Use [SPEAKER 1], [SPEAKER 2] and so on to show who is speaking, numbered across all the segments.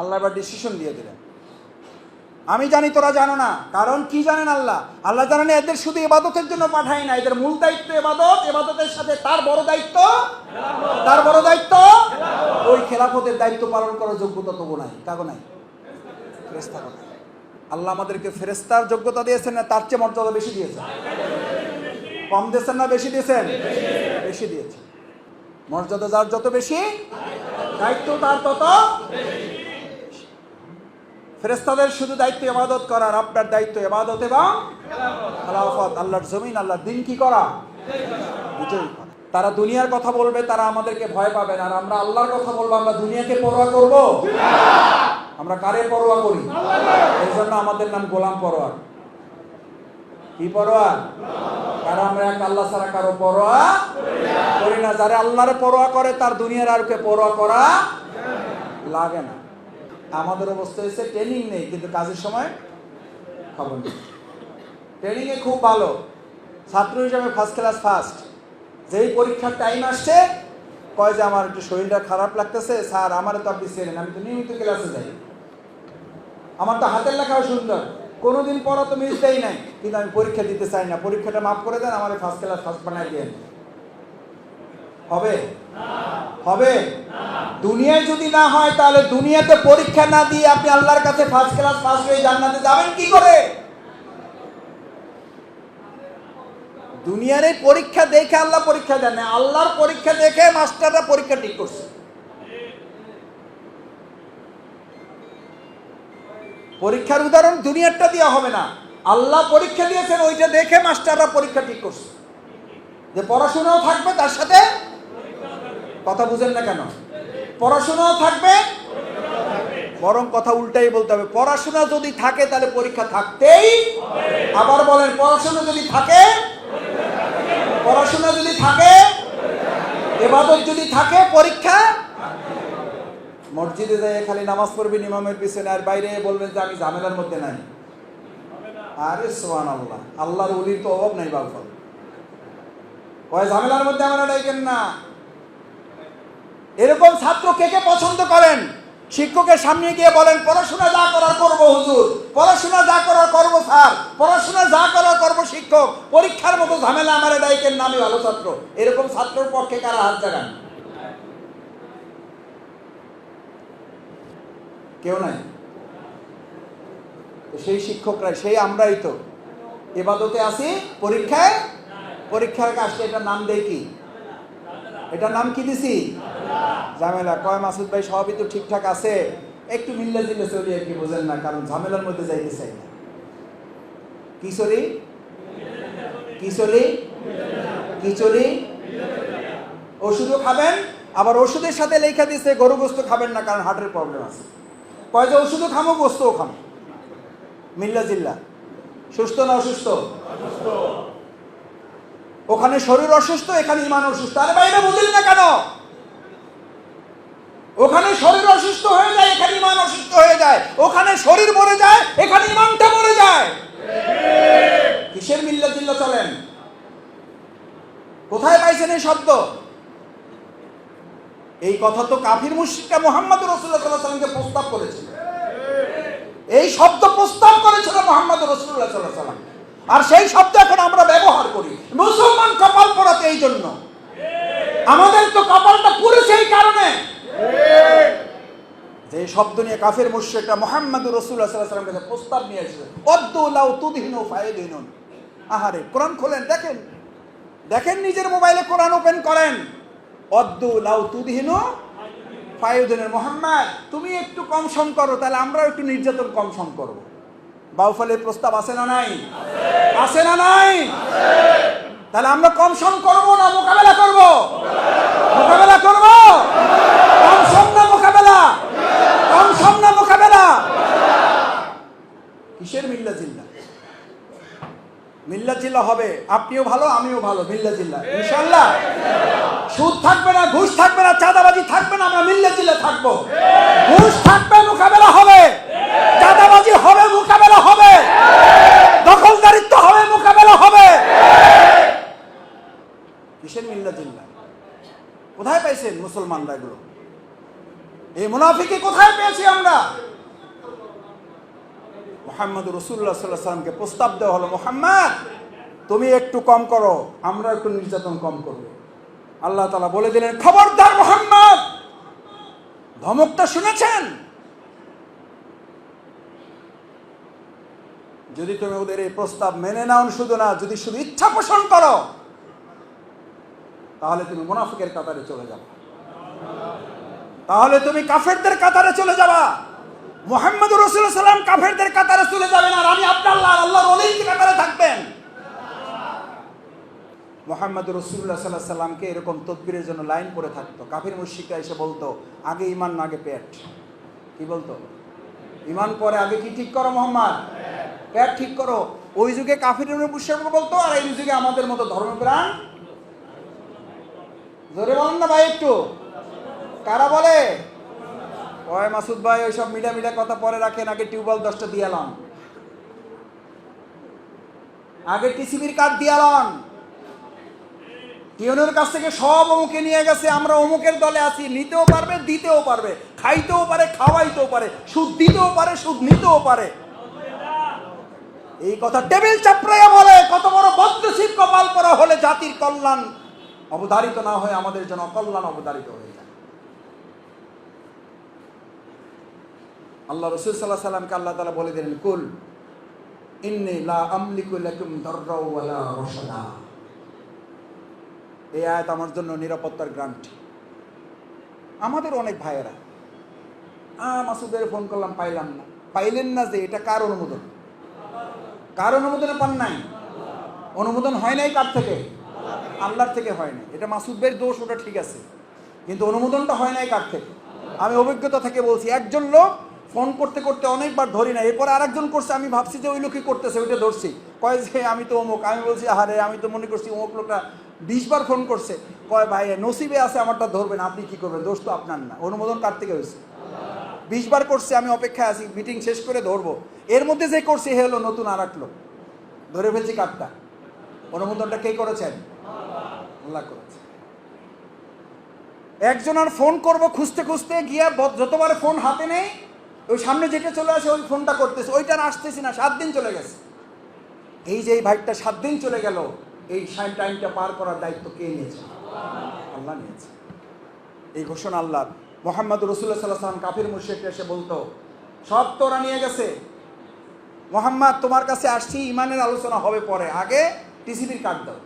[SPEAKER 1] আল্লাহ এবার ডিসিশন দিয়ে দিলেন। আমি জানি তোরা জানো না, কারণ কি জানেন আল্লাহ? আল্লাহ জানেন এদের শুধু এবাদতের জন্য পাঠায় না এদের মূল দায়িত্ব এবাদত এবাদতের সাথে তার বড় দায়িত্ব? তার বড় দায়িত্ব? ওই খেলাফতের দায়িত্ব পালন করার যোগ্যতা তবু নাই কাগো নাই। আল্লাহ আমাদেরকে ফেরেস্তার যোগ্যতা দিয়েছেন না, তার চেয়ে মর্যাদা বেশি দিয়েছেন? কম দিয়েছেন না বেশি দিয়েছেন? বেশি দিয়েছেন। মর্যাদা যার যত বেশি, দায়িত্ব তার তত ফেরেস্তাদের শুধু দায়িত্ব ইবাদত করার আপনার দায়িত্ব ইবাদত এবং খেলাফত। আল্লাহর জমিন, আল্লাহর দিন কি করা। তারা দুনিয়ার কথা বলবে, তারা আমাদেরকে ভয় পাবে না। আর আমরা আল্লাহর কথা বলব, আমরা দুনিয়াকে পরোয়া করব? আমরা কারে পরোয়া করি? এই জন্য আমাদের নাম গোলাম পরোয়ার কি পরোয়া? কারণ আমরা এক আল্লাহ ছাড়া কারও পরোয়া করি না। যারা আল্লাহরে পরোয়া করে, তার দুনিয়ার আর কে পরোয়া করা লাগে না। আমাদের অবস্থা হয়েছে ট্রেনিং নেই, কিন্তু কাজের সময় খবর নেই। ট্রেনিং এ খুব ভালো। ছাত্র হিসাবে ফার্স্ট ক্লাস ফার্স্ট যেই পরীক্ষার টাইম আসছে, কয় যে আমার একটু শরীরটা খারাপ লাগতেছে, স্যার, আমার তো আপনি চেনেন, আমি তো নিয়মিত ক্লাসে যাই। আমার তো হাতের লেখাও সুন্দর। কোনোদিন পড়া তো মিস দেই নাই, কিন্তু আমি পরীক্ষা দিতে চাই না। পরীক্ষাটা মাফ করে দেন, আমার ফার্স্ট ক্লাস ফার্স্ট বানাই দিয়ে হবে? হবে? দুনিয়ায় যদি না হয়, তাহলে দুনিয়াতে পরীক্ষা না দিয়ে আপনি আল্লাহর কাছে ফার্স্ট ক্লাস ফার্স্ট হয়ে জান্নাতে যাবেন কি করে? দুনিয়ার পরীক্ষা দেখে আল্লাহ পরীক্ষা দেন। না, আল্লাহর পরীক্ষা দেখে মাস্টাররা পরীক্ষা ঠিক করছে। পরীক্ষার উদাহরণ দুনিয়ারটা দেওয়া হবে না। আল্লাহ পরীক্ষা দিয়েছেন, ওইটা দেখে মাস্টাররা পরীক্ষা ঠিক করছে। যে পড়াশোনাও থাকবে, তার সাথে কথা বুঝেন না কেন? পড়াশোনাও থাকবে, বরং কথা উল্টাই বলতে হবে। পড়াশোনা যদি থাকে, তাহলে পরীক্ষা থাকতেই আবার বলেন, পড়াশোনা যদি থাকে, পড়াশোনা যদি থাকে, এবাদত যদি থাকে, পরীক্ষা মসজিদে যায় খালি নামাজ পড়বেন ইমামের পিছনে, আর বাইরে বলবেন যে আমি ঝামেলার মধ্যে নাই। আরে সোহান আল্লাহ আল্লাহর উলির তো অভাব নাই বালফল কয় ঝামেলার মধ্যে আমরা ডাইকেন না। এরকম ছাত্র কে কে পছন্দ করেন? শিক্ষকের সামনে গিয়ে বলেন, পড়াশোনা যা করার করব হুজুর। পড়াশোনা যা করার করব স্যার। পড়াশোনা যা করার করব শিক্ষক। পরীক্ষার মতো ঝামেলা আমার ডাইকেন নামে ভালো ছাত্র? এরকম ছাত্রের পক্ষে কারা হাত জাগান? কেউ নাই? সেই শিক্ষকরা সেই আমরাই তো। এবাদতে আসি পরীক্ষায়? পরীক্ষার কাজটা এটা নাম দেয় কি? এটার নাম কি দিছি? ঝামেলা। কয় মাসুদ ভাই, সবই তো ঠিকঠাক আছে? একটু মিল্লে জিল্লে চলি আর কি, বোঝেন না, কারণ ঝামেলার মধ্যে যাইতে চাই না। কি চলি? কি চলি? কি চলি? ওষুধও খাবেন, আবার ওষুধের সাথে লেখা দিছে, গরু গোস্ত খাবেন না, কারণ হার্টের প্রবলেম আছে। কয় যে ওষুধও খামো, গোস্তও খামো। মিল্লা জিল্লা। সুস্থ না অসুস্থ? ওখানে শরীর অসুস্থ, এখানে ইমান অসুস্থ। আরে বাইরে বুঝলি না কেন? ওখানে শরীর অসুস্থ হয়ে যায়, এখানে ইমান অসুস্থ হয়ে যায়। ওখানে শরীর মরে যায়, এখানে ইমানটা মরে যায়। কিসের মিল্লা জিল্লা চলেন? কোথায় পাইছেন এই শব্দ? এই কথা তো কাফির মুশরিকরা মোহাম্মদ রসুল্লাহ প্রস্তাব করেছিল। এই শব্দ প্রস্তাব করেছিল মোহাম্মদ রসুল্লাহ সাল্লাহ সাল্লাম আর সেই শব্দ এখন আমরা ব্যবহার করি। মুসলমান কপাল পড়াতে এই জন্য। আমাদের তো কপালটা পুড়েছে এই কারণে। যে শব্দ নিয়ে কাফের মুশ্রিকরা মোহাম্মদ রসুল্লাহ সাল্লাহ সাল্লাম কাছে প্রস্তাব নিয়ে এসেছে অদ্দুলাউ তুদহিনু ফায়দিনুন আহারে, কোরআন খোলেন, দেখেন। দেখেন নিজের মোবাইলে কোরআন ওপেন করেন। অদ্দু লাউ তুদহিনু ফায়ুদিনের মোহাম্মদ, তুমি একটু কম সম করো, তাহলে আমরাও একটু নির্যাতন কম সম করব। বাউফলের প্রস্তাব আছে না নাই? আছে না নাই? তাহলে আমরা কম সম করব না মোকাবেলা করব? মোকাবেলা করব? কম সম না মোকাবেলা? কম সম না মোকাবেলা? কিসের মিল্লা জিল্লা? মিল্লা জিল্লা হবে, আপনিও ভালো, আমিও ভালো, মিল্লা জিল্লা। ইনশাল্লাহ সুদ থাকবে না, ঘুষ থাকবে না, চাঁদাবাজি থাকবে না, আমরা মিল্লা জিল্লে থাকব। ঘুষ থাকবে, মোকাবেলা হবে চাঁদাবাজি হবে মোকাবেলা হবে দখলদারিত্ব হবে মোকাবেলা হবে জিল্লা কোথায় পাইছেন মুসলমানরা এগুলো? এই মুনাফিকে কোথায় পেয়েছে আমরা? মোহাম্মদ রসুল্লাহ সাল্লাহ সাল্লামকে প্রস্তাব দেওয়া হলো, মোহাম্মদ, তুমি একটু কম করো, আমরা একটু নির্যাতন কম করব। আল্লাহ তালা বলে দিলেন, খবরদার মোহাম্মদ, ধমকটা শুনেছেন? যদি তুমি ওদের এই প্রস্তাব মেনে নাও, শুধু না, যদি শুধু ইচ্ছা পোষণ করো তাহলে তুমি মুনাফিকের কাতারে চলে যাবে। তাহলে তুমি কাফেরদের কাতারে চলে যাবা। মোহাম্মদ রসুল সাল্লাম কাফেরদের কাতারে চলে যাবেন আর আমি আব্দাল্লাহ, আল্লাহর অলির কাতারে থাকবেন? মোহাম্মদ রসুল্লাহ সাল্লাহ সাল্লামকে এরকম তদবিরের জন্য লাইন করে থাকতো। কাফির মুশিকা এসে বলতো, আগে ইমান না আগে পেট। কি বলতো? ইমান পরে আগে কি ঠিক করো মোহাম্মদ? পেট ঠিক করো। ওই যুগে কাফির বলতো, আর এই যুগে আমাদের মতো ধর্মপ্রাণ জোরে বলেন না ভাই একটু। কারা বলে? ওই মাসুদ ভাই, ওইসব মিডিয়া মিডিয়া কথা পরে রাখেন, আগে টিউবওয়েল দশটা দিয়ালাম আগে টিসিবির কার্ড দিয়ালাম টিউনের কাছ থেকে সব অমুকে নিয়ে গেছে, আমরা অমুকের দলে আছি, নিতেও পারবে, দিতেও পারবে, খাইতেও পারে, খাওয়াইতেও পারে, সুদ দিতেও পারে, সুদ নিতেও পারে। এই কথা টেবিল চাপড়াইয়া বলে, কত বড় বদ্ধশীল কপাল করা হলে জাতির কল্যাণ অবধারিত না হয়ে আমাদের জন্য অকল্যাণ অবধারিত হয়ে যায়। আল্লাহ রসুল সাল্লাহ সাল্লামকে আল্লাহ তালা বলে দিলেন, কুল, ইন্নি লা আমলিকু লাকুম দাররা ওয়ালা রশাদা। এই আয়াত আমার জন্য নিরাপত্তার গ্রান্ট। আমাদের অনেক ভাইয়েরা, আ, মাসুদের ফোন করলাম, পাইলাম না। পাইলেন না যে এটা কার অনুমোদন? কার অনুমোদনে পান নাই? অনুমোদন হয় নাই কার থেকে? আল্লাহর থেকে হয় নাই। এটা মাসুদ ভাইয়ের দোষ, ওটা ঠিক আছে। কিন্তু অনুমোদনটা হয় নাই কার থেকে? আমি অভিজ্ঞতা থেকে বলছি, একজন লোক ফোন করতে করতে অনেকবার ধরি না এরপর আরেকজন করছে, আমি ভাবছি যে ওই লোকই করতেছে, ওইটা ধরছি। কয় যে, আমি তো অমুক। আমি বলছি আরে আমি তো মনে করছি অমুক লোকটা বিশ বার ফোন করছে। কয়, ভাই, নসিবে আছে আমারটা ধরবেন, আপনি কি করবেন? দোষ তো আপনার না। অনুমোদন কার থেকে হয়েছে? বিশ বার করছে, আমি অপেক্ষায় আছি, মিটিং শেষ করে ধরবো। এর মধ্যে যে করছে হে হলো নতুন আর লোক। ধরে ফেলছি কার্ডটা অনুমোদনটা কে করেছেন? আল্লাহ করেছে। একজন আর ফোন করব খুঁজতে খুঁজতে গিয়া যতবার ফোন হাতে নেই, ওই সামনে যেটা চলে আসে ওই ফোনটা করতেছে। ওইটার আসতেছি না, সাত দিন চলে গেছে। এই যে এই ভাইটা সাত দিন চলে গেল, এই টাইমটা পার করার দায়িত্ব কে নিয়েছে? আল্লাহ নিয়েছে। এই ঘোষণা আল্লাহ মোহাম্মদ রসুল্লাহ সাল্লাহ সাল্লাম কাফির মুর্শিদ এসে বলতো, সব তোরা নিয়ে গেছে। মোহাম্মদ, তোমার কাছে আসছি, ইমানের আলোচনা হবে পরে। আগে টিসিবির কার্ড দাও।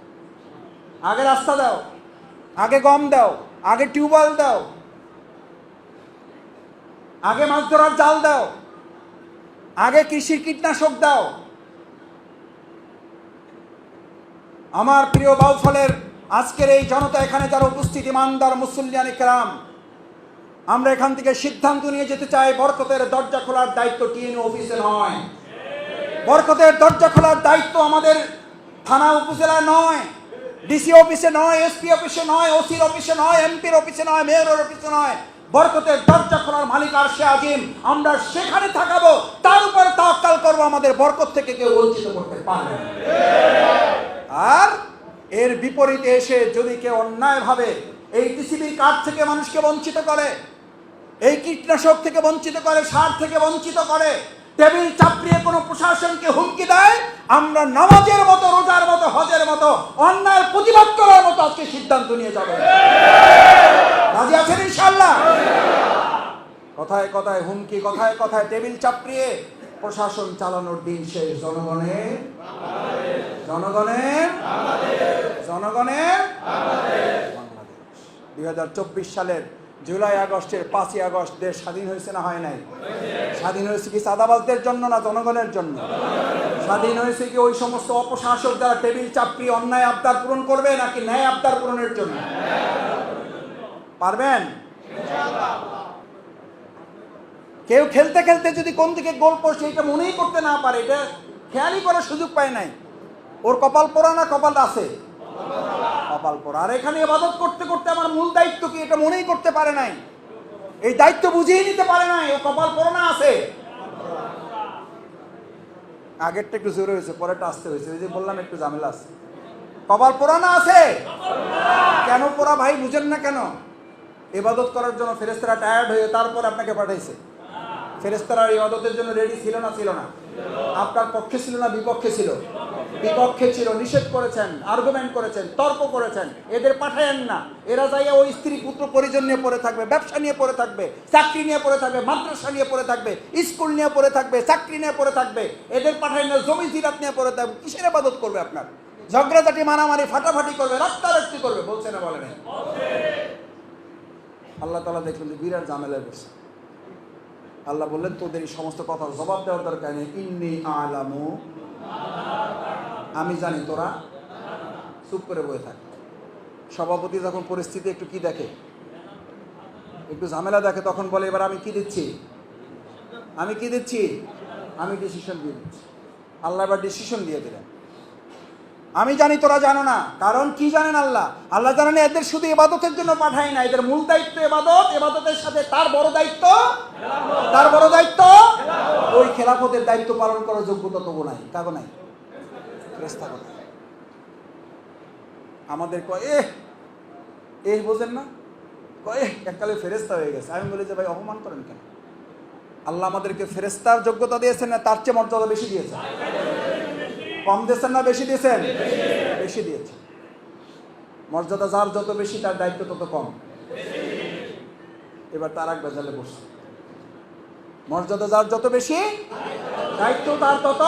[SPEAKER 1] আগে রাস্তা দাও, আগে গম দাও, আগে টিউবওয়েল দাও, আগে মাছ ধরার জাল দাও, আগে কৃষির কীটনাশক দাও। আমার প্রিয় বাউফলের আজকের এই জনতা এখানে যারা উপস্থিত, ইমানদার, মুসল্লিয়ান ইকরাম, আমরা এখান থেকে সিদ্ধান্ত নিয়ে যেতে চাই, বরকতের দরজা খোলার দায়িত্ব টিএনও অফিসে নয়। বরকতের দরজা খোলার দায়িত্ব আমাদের থানা উপজেলা নয়। ডিসি অফিসে নয় এসপি অফিসে নয় ওসির অফিসে নয় এমপির অফিসে নয় মেয়রের অফিসে নয় বরকতের দরজা খোলার মালিক আর সে আজিম আমরা সেখানে থাকাবো, তার উপরে তাওয়াক্কাল করব, আমাদের বরকত থেকে কেউ বঞ্চিত করতে পারবে। আর এর বিপরীতে এসে যদি কেউ অন্যায়ভাবে এই টিসিবির কার্ড থেকে মানুষকে বঞ্চিত করে, এই কীটনাশক থেকে বঞ্চিত করে, সার থেকে বঞ্চিত করে টেবিল চাপড়িয়ে কোনো প্রশাসনকে হুমকি দেয়, আমরা নামাজের মতো, রোজার মতো, হজের মতো অন্যায়ের প্রতিবাদ করার মতো আজকে সিদ্ধান্ত নিয়ে যাবে। রাজি আছেন ইনশাল্লাহ কথায় কথায় হুমকি, কথায় কথায় টেবিল চাপড়িয়ে প্রশাসন চালানোর দিন শেষ। জনগণের জনগণের জনগণের বাংলাদেশ দুই হাজার চব্বিশ সালের জুলাই আগস্টের পাঁচই আগস্ট দেশ স্বাধীন হয়েছে না হয় নাই? স্বাধীন হয়েছে কি সাদাবাজদের জন্য না জনগণের জন্য? স্বাধীন হয়েছে কি ওই সমস্ত অপশাসক যারা টেবিল চাপড়ি অন্যায় আবদার পূরণ করবে নাকি ন্যায় আবদার পূরণের জন্য? পারবেন? কেউ খেলতে খেলতে যদি কোন দিকে গোল পোস্ট এটা মনেই করতে না পারে, এটা খেয়ালই করার সুযোগ পায় নাই। ওর কপাল পোড়া না কপাল আছে? কপাল পোড়া আর এখানে ইবাদত করতে করতে আমার মূল দায়িত্ব কি? এটা মনেই করতে পারে নাই। এই দায়িত্ব বুঝিয়ে নিতে পারে নাই। ও কপাল পোড়া আছে। আগেরটা একটু জোরে হয়েছে, পরেরটা আসতে হয়েছে। ওই যে বললাম, একটু ঝামেলা আছে। কপাল পোড়া না আছে? কেন পোড়া ভাই, বুঝেন না কেন? ইবাদত করার জন্য ফেরেস্তারা টায়ার্ড হয়ে তারপর আপনাকে পাঠাইছে। ফেরেস্তারা ইবাদতের জন্য রেডি ছিল না ছিল না? আপনার পক্ষে ছিল না বিপক্ষে ছিল? বিপক্ষে ছিল নিষেধ করেছেন আর্গুমেন্ট করেছেন তর্ক করেছেন। এদের পাঠায়েন না। এরা যাইয়া ওই স্ত্রী পুত্র পরিজন নিয়ে পড়ে থাকবে ব্যবসা নিয়ে পড়ে থাকবে চাকরি নিয়ে পড়ে থাকবে মাদ্রাসা নিয়ে পড়ে থাকবে স্কুল নিয়ে পড়ে থাকবে চাকরি নিয়ে পড়ে থাকবে। এদের পাঠায়েন না জমি জিরাত নিয়ে পড়ে থাকবে। কিসের আবাদত করবে আপনার? ঝগড়াঝাটি মারামারি ফাটাফাটি করবে রাস্তারাস্তি করবে বলছে না বলে নাই। আল্লাহ তালা দেখলেন যে বিরাট ঝামেলায় বসে আল্লাহ বললেন, তোদের এই সমস্ত কথার জবাব দেওয়ার দরকার নেই। ইন্নি আলামু। আমি জানি তোরা চুপ করে বয়ে থাক। সভাপতি যখন পরিস্থিতি একটু কি দেখে, একটু ঝামেলা দেখে, তখন বলে, এবার আমি কি দিচ্ছি? আমি কি দিচ্ছি? আমি ডিসিশন দিয়ে দিচ্ছি। আল্লাহ এবার ডিসিশন দিয়ে দিলেন। আমি জানি তোরা জানো না। কারণ কি জানেন আল্লাহ? আল্লাহ জানেন এদের শুধু এবাদতের জন্য পাঠায় না। এদের মূল দায়িত্ব এবাদত এবাদতের সাথে তার বড় দায়িত্ব? তার বড় দায়িত্ব? ওই খেলাফতের দায়িত্ব পালন করার যোগ্যতা তবু নাই কাগো নাই। আমাদের কয় এ বোঝেন না? কয় এককালে ফেরেস্তা হয়ে গেছে। আমি বলি যে, ভাই, অপমান করেন কেন? আল্লাহ আমাদেরকে ফেরেস্তার যোগ্যতা দিয়েছেন না, তার চেয়ে মর্যাদা বেশি দিয়েছেন। কম দিয়েছেন না বেশি দিয়েছেন? বেশি দিয়েছেন। মর্যাদা যার যত বেশি, তার দায়িত্ব তত কম। এবার তার এক বেজালে বসছে। মর্যাদা যার যত বেশি, দায়িত্ব তার তত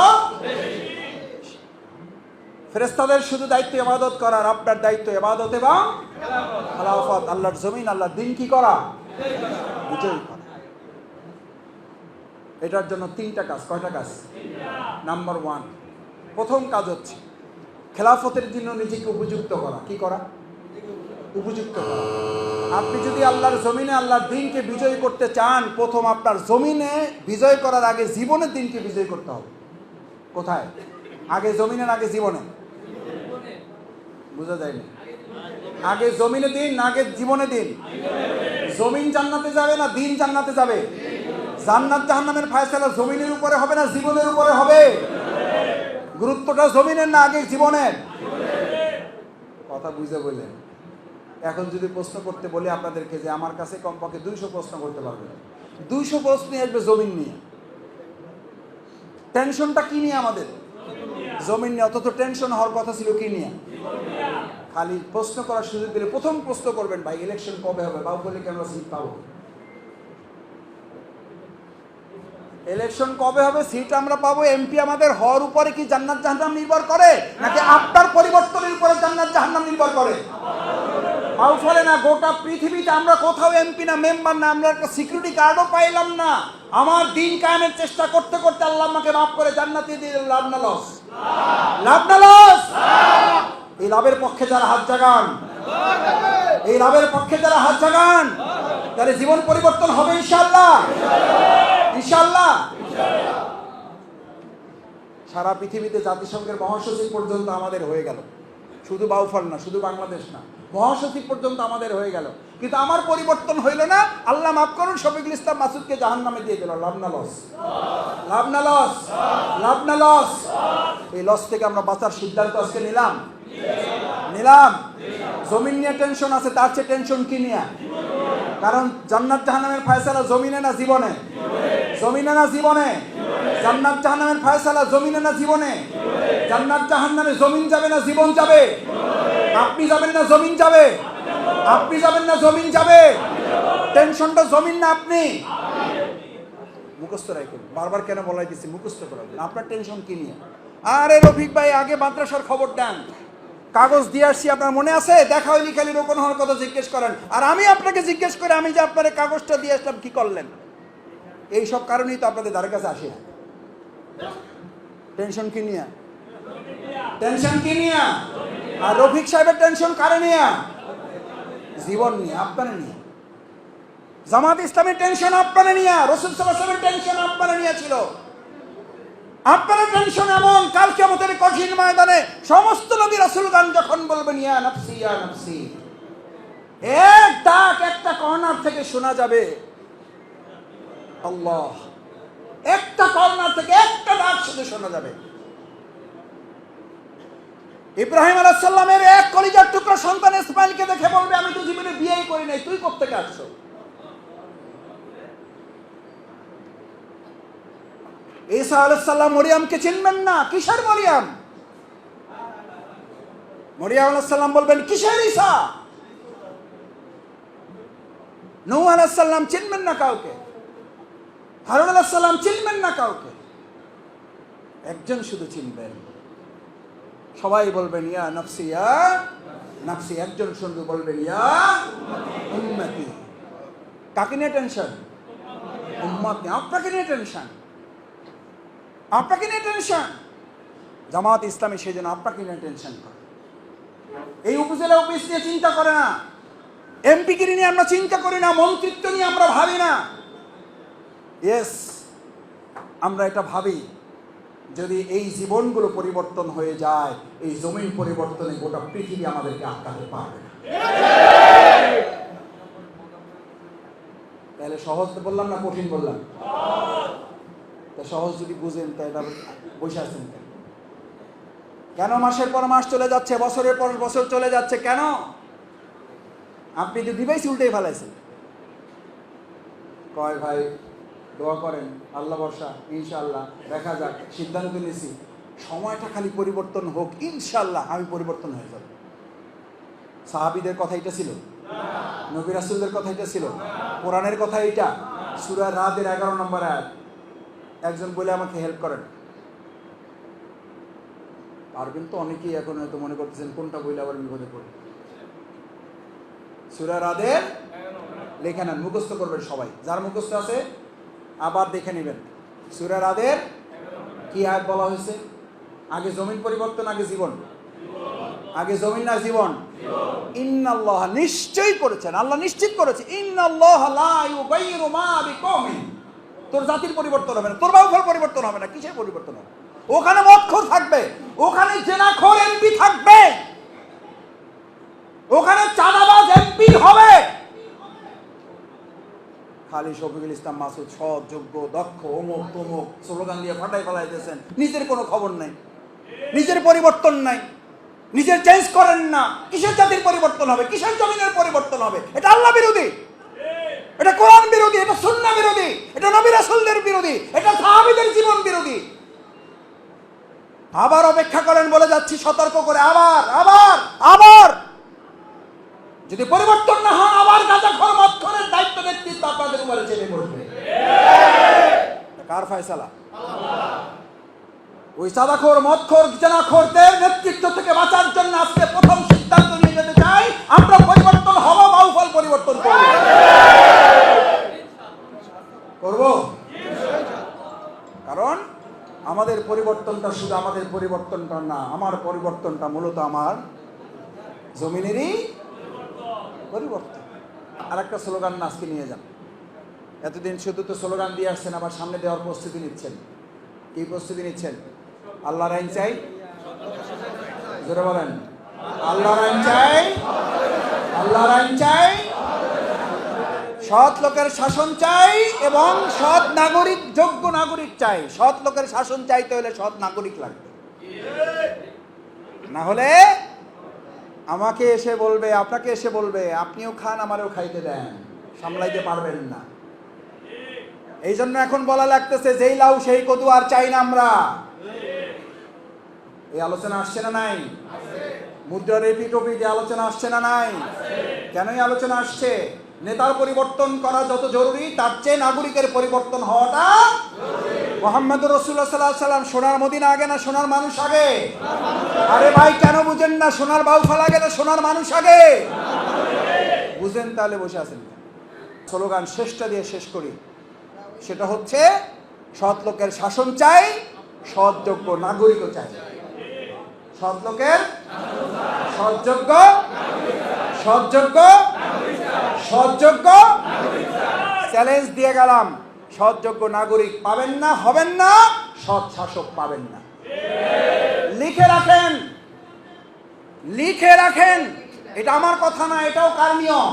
[SPEAKER 1] ফেরেস্তাদের শুধু দায়িত্ব ইবাদত করার আপনার দায়িত্ব ইবাদত এবং খেলাফত। আল্লাহর জমিন, আল্লাহর দিন কি করা? বিজয়ী করা। এটার জন্য তিনটা কাজ, কয়টা কাজ? নাম্বার ওয়ান প্রথম কাজ হচ্ছে খেলাফতের জন্য নিজেকে উপযুক্ত করা। কি করা? উপযুক্ত করা। আপনি যদি আল্লাহর জমিনে আল্লাহর দিনকে বিজয় করতে চান, প্রথম আপনার জমিনে বিজয় করার আগে জীবনের দিনকে বিজয় করতে হবে। কোথায়? আগে জমিনের, আগে জীবনে। বোঝা যায়নি আগে জমিনে দিন, আগে জীবনে দিন। জমিন জান্নাতে যাবে না দিন জান্নাতে যাবে? জান্নাত জাহান্নামের ফায়সালা জমিনের উপরে হবে না জীবনের উপরে হবে? গুরুত্বটা জমিনের না, আগে জীবনের? কথা বুঝে বললেন। এখন যদি প্রশ্ন করতে বলি আপনাদেরকে যে আমার কাছে কমপক্ষে দুইশো প্রশ্ন করতে পারবেন দুইশো প্রশ্ন আসবে জমিন নিয়ে। টেনশনটা কি নিয়ে আমাদের? জমিন নিয়ে। অথচ টেনশন হওয়ার কথা ছিল কি নিয়ে? খালি প্রশ্ন করার সুযোগ দিলে প্রথম প্রশ্ন করবেন, ভাই ইলেকশন কবে হবে? বলে কেন সিট পাবো? ইলেকশন কবে হবে সিট আমরা পাবো? এমপি আমাদের হওয়ার উপরে কি জান্নাত জাহান্নাম নির্ভর করে? নাকি আপনার পরিবর্তনের উপরে জান্নাত জাহান্নাম নির্ভর করে? তাও ফলে না, গোটা পৃথিবীতে আমরা কোথাও এমপি না মেম্বার না, আমরা একটা সিকিউরিটি গার্ডও পাইলাম না। আমার দিন কায়েমের চেষ্টা করতে করতে আল্লাহ আমাকে মাফ করে জান্নাতি দিয়ে লাভ না লস লাভ না লস এই লাভের পক্ষে যারা হাত জাগান, এই লাভের পক্ষে যারা হাত জাগান তাহলে জীবন পরিবর্তন হবে ইনশাল্লাহ ইনশাল্লাহ সারা পৃথিবীতে জাতিসংঘের মহাসচিব পর্যন্ত আমাদের হয়ে গেল। শুধু বাউফল না, শুধু বাংলাদেশ না, মহাসচিব পর্যন্ত আমাদের হয়ে গেল। কিন্তু আমার পরিবর্তন হইল না, আল্লাহ মাফ করুন, শফিকুল ইসলাম মাসুদকে জাহান নামে দিয়ে দিল, লাভ না লস। লাভ না লস, লাভ না লস। এই লস থেকে আমরা বাঁচার সিদ্ধান্ত আজকে নিলাম। নিলাম। জমিন নিয়ে টেনশন আছে, তার চেয়ে টেনশন কি নিয়ে? কারণ জান্নাত জাহান্নামের ফায়সালা জমিনে না জীবনে? জমিনে না জীবনে? জান্নাত জাহান্নামের ফায়সালা জমিনে না জীবনে? জান্নাত জাহান্নামে জমিন যাবে না জীবন যাবে? আপনি যাবেন না জমিন যাবে? আপনি যাবেন না জমিন যাবে? টেনশনটা জমিন না আপনি? মুখস্থ রাখুন। বারবার কেন বলাই দিচ্ছি? মুখস্থ করাবেন আপনার টেনশন কি নিয়ে? আরে রফিক ভাই, আগে মাদ্রাসার খবর দেন। কাগজ দিয়ে আসছি, আপনার মনে আছে? দেখা হয়নি খালি রোপণ হওয়ার কথা জিজ্ঞেস করেন। আর আমি আপনাকে জিজ্ঞেস করে আমি যে আপনার কাগজটা দিয়ে আসলাম, কি করলেন? এই সব কারণেই তো আপনাদের দ্বারের কাছে আসি টেনশন কি নিয়ে? টেনশন কি নিয়ে? আর রফিক সাহেবের টেনশন কারে নিয়ে? জীবন নিয়ে, আপনার নিয়ে। জামাত ইসলামের টেনশন আপনারা নিয়ে, রসুল সাল্লামের টেনশন আপনারা নিয়ে ছিল। আপনারা টেনশন এমন, কালকে আমাদের কঠিন ময়দানে সমস্ত নবী রাসূলগণ যখন বলবেন, ইয়া নফসি ইয়া নফসি। এক ডাক একটা কর্নার থেকে শোনা যাবে। আল্লাহ। একটা কর্নার থেকে একটা ডাক শুধু শোনা যাবে। ইব্রাহিম আলাইহিস সালামের এক কলিজার টুকরো সন্তান ইসমাইলকে দেখে বলবে, আমি তো জীবনে বিয়েই করি নাই, তুই কোত্থেকে আসছো? ঈসা আলাইসাল্লাম মরিয়ামকে চিনবেন না। কিসের মরিয়াম? মরিয়াম আলাইসাল্লাম বলবেন, কিসের ঈসা? নৌ আলাইসাল্লাম চিনবেন না কাউকে। হারুন আলাইসাল্লাম চিনবেন না কাউকে। একজন শুধু চিনবেন। সবাই বলবেন, ইয়া নফসি ইয়া নফসি। একজন শুধু বলবেন, ইয়া উম্মতি। কাকে নিয়ে টেনশন? উম্মত আপনাকে নিয়ে টেনশন। আপনাকে নিয়ে টেনশন জামাত ইসলামী সেই জন্য আপনাকে নিয়ে টেনশন করে। এই উপজেলা অফিস নিয়ে চিন্তা করে না। এমপিগিরি নিয়ে আমরা চিন্তা করি না, মন্ত্রিত্ব নিয়ে আমরা ভাবি না। ইয়েস আমরা এটা ভাবি, যদি এই জীবনগুলো পরিবর্তন হয়ে যায়, এই জমিন পরিবর্তনে গোটা পৃথিবী আমাদেরকে আটকাতে পারবে তাহলে সহজ বললাম না কঠিন বললাম? সহজ যদি বুঝেন, তাহলে আবার বসে কেন? কেন মাসের পর মাস চলে যাচ্ছে, বছরের পর বছর চলে যাচ্ছে, কেন? আপনি তো ডিভাইস উল্টেই ফেলাইছেন। কয় ভাই, দোয়া করেন, আল্লাহ বর্ষা ইনশাল্লাহ দেখা যাক, সিদ্ধান্ত নিয়েছি। সময়টা খালি পরিবর্তন হোক ইনশাল্লাহ আমি পরিবর্তন হয়ে যাব। সাহাবিদের কথা এটা ছিল? নবী রাসুলদের কথা এটা ছিল? কোরআনের কথা এটা? সুরা রাতের এগারো নম্বর আয়াত। একজন বলে আমাকে হেল্প করেন। পারবেন তো অনেকেই এখন হয়তো মনে করতেছেন, কোনটা বইলে আবার বিপদে পড়বে? সুরা রাদের লেখা নেন, মুখস্থ করবেন সবাই। যার মুখস্থ আছে, আবার দেখে নেবেন। সুরা রাদের কি আয়াত বলা হয়েছে? আগে জমিন পরিবর্তন, আগে জীবন। আগে জমিন না, জীবন। ইন্নাল্লাহ নিশ্চয়ই করেছেন। আল্লাহ নিশ্চিত করেছে, ইন্নাল্লাহ লা ইউগাইয়িরু মা বিকওমিন তোর জাতির পরিবর্তন হবে না, তোর বাউফল পরিবর্তন হবে না, কিসের পরিবর্তন হবে? ওখানে মদখোর থাকবে, ওখানে জেনাখোর এমপি থাকবে। ওখানে চাঁদাবাজ এমপি হবে। খালি শফিকুল ইসলাম, মাসুদ, সৎ, যোগ্য, দক্ষ, অমুক তমুক স্লোগান দিয়ে ফাটাই ফেলাইতেছেন। নিজের কোনো খবর নাই, নিজের পরিবর্তন নাই, নিজের চেঞ্জ করেন না। কিসের জাতির পরিবর্তন হবে? কিসের জমিনের পরিবর্তন হবে? এটা আল্লাহ বিরোধী। এটা কোরআন বিরোধী, এটা সুন্না বিরোধী, এটা নবী রাসূলদের বিরোধী, এটা সাহাবীদের জীবন বিরোধী। আবার অপেক্ষা করেন বলে যাচ্ছি, সতর্ক করে, আবার আবার আবার। যদি পরিবর্তন না হয়, আবার গাঁজা খর মদ খরের দায়িত্ব নেতৃত্ব আপনাদের উপরে চেপে পড়বে। কার ফয়সালা? ওই সাদাখোর, মদখোর, জেনাখোরদের নেতৃত্ব থেকে বাঁচার জন্য আজকে প্রথম সিদ্ধান্ত নিয়ে যেতে চাই, আমরা পরিবর্তন হব বাউফল পরিবর্তন করব। কারণ আমাদের পরিবর্তনটা শুধু আমাদের পরিবর্তনটা না, আমার পরিবর্তনটা মূলত আমার জমিনেরই পরিবর্তন। আর একটা স্লোগান আজকে নিয়ে যান। এতদিন শুধু তো স্লোগান দিয়ে আসছেন, আবার সামনে দেওয়ার প্রস্তুতি নিচ্ছেন। কি প্রস্তুতি নিচ্ছেন? আল্লাহর আইন চাই? জোরে বলেন। আল্লাহর আইন চাই? আল্লাহর আইন চাই? সৎ লোকের শাসন চাই এবং সৎ নাগরিক, যোগ্য নাগরিক চাই। সৎ লোকের শাসন চাইতে হলে সৎ নাগরিক লাগবে। না হলে আমাকে এসে বলবে, আপনাকে এসে বলবে, আপনিও খান, আমারও খাইতে দেন। সামলাইতে পারবেন না। এই জন্য এখন বলা লাগতেছে, যেই লাউ, সেই কদু আর চাই না আমরা। এই আলোচনা আসছে না নাই? মুদ্রার এপিটপি যে আলোচনা আসছে না নাই? কেনই আলোচনা আসছে? নেতার পরিবর্তন করা যত জরুরি, তার চেয়ে নাগরিকের পরিবর্তন হওয়াটা মোহাম্মদ রসুল্লাহ সাল্লাহ সাল্লাম সোনার মদিনা আগে না সোনার মানুষ আগে? আরে ভাই, কেন বুঝেন না সোনার বাউফাল আগে না সোনার মানুষ আগে? বুঝেন তাহলে বসে আছেন স্লোগান শেষটা দিয়ে শেষ করি। সেটা হচ্ছে, সৎ লোকের শাসন চাই সৎযোগ্য নাগরিকও চাই। সৎ লোকের সৎযোগ্য সৎযোগ্য সৎযোগ্য চ্যালেঞ্জ দিয়ে গেলাম। সৎযোগ্য নাগরিক পাবেন না, হবেন না, সৎ শাসক পাবেন না। লিখে রাখেন লিখে রাখেন। এটা আমার কথা না, এটাও কার নিয়ম?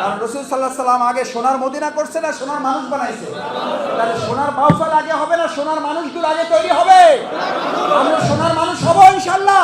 [SPEAKER 1] কারণ রসুল সাল্লাহ সাল্লাম আগে সোনার মদিনা করছে না, সোনার মানুষ বানাইছে। তাহলে সোনার বাউফাল আগে হবে না, সোনার মানুষগুলো আগে তৈরি হবে? আমরা সোনার মানুষ হব ইনশাল্লাহ